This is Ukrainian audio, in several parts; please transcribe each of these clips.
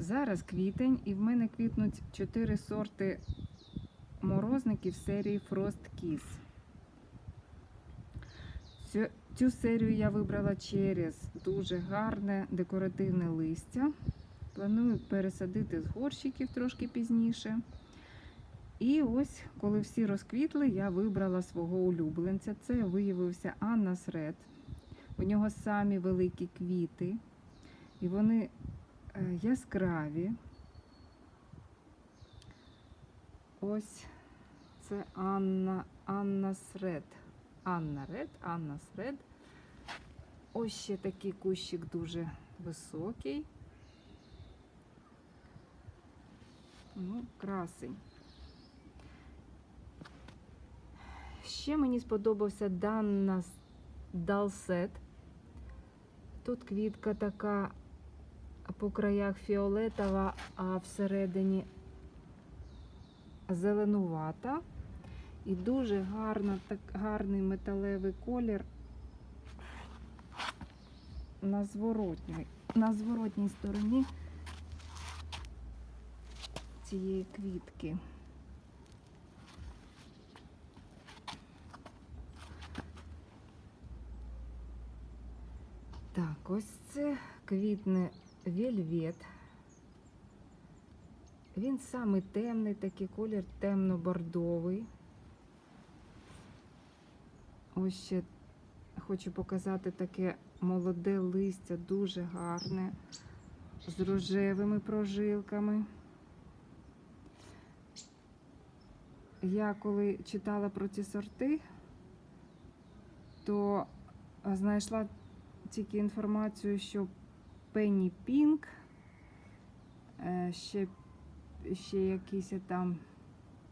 Зараз квітень, і в мене квітнуть 4 сорти морозників серії Frost Kiss. Цю, серію я вибрала через дуже гарне декоративне листя. Планую пересадити з горщиків трошки пізніше. І ось, коли всі розквітли, я вибрала свого улюбленця. Це виявився Анна Сред. У нього самі великі квіти, і вони яскраві. Ось це Анна, Анна Сред. Анна Ред, Анна Сред. Ось ще такий кущик дуже високий. Ну, красень. Ще мені сподобався Данна Далсет. Тут квітка така по краях фіолетова, а всередині зеленувата. І дуже гарна, так, гарний металевий колір на зворотній, на зворотній стороні цієї квітки. Так, ось це квітне вельвет. Він самий темний, такий колір темно-бордовий. Ось ще хочу показати таке молоде листя, дуже гарне, з рожевими прожилками. Я коли читала про ці сорти, то знайшла тільки інформацію, що Penny Pink, е, ще, ще якісь там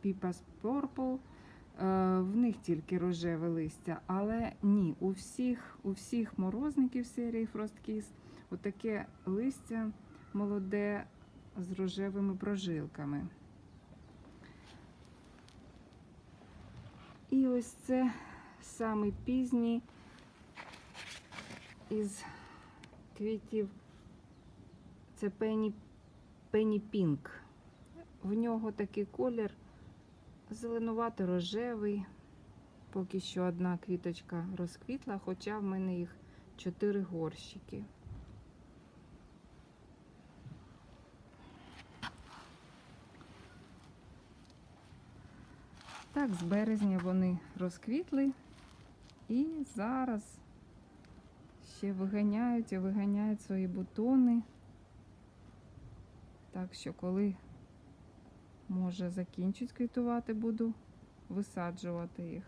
Pipas Purple, е, в них тільки рожеве листя, але ні, у всіх, у всіх морозників серії Frost Kiss отаке листя молоде з рожевими прожилками. І ось це самий пізній із квітів це Penny, Penny Pink. В нього такий колір зеленувато-рожевий. Поки що одна квіточка розквітла, хоча в мене їх чотири горщики. Так, з березня вони розквітли і зараз ще виганяють і виганяють свої бутони. Так що, коли може закінчить квітувати, буду висаджувати їх.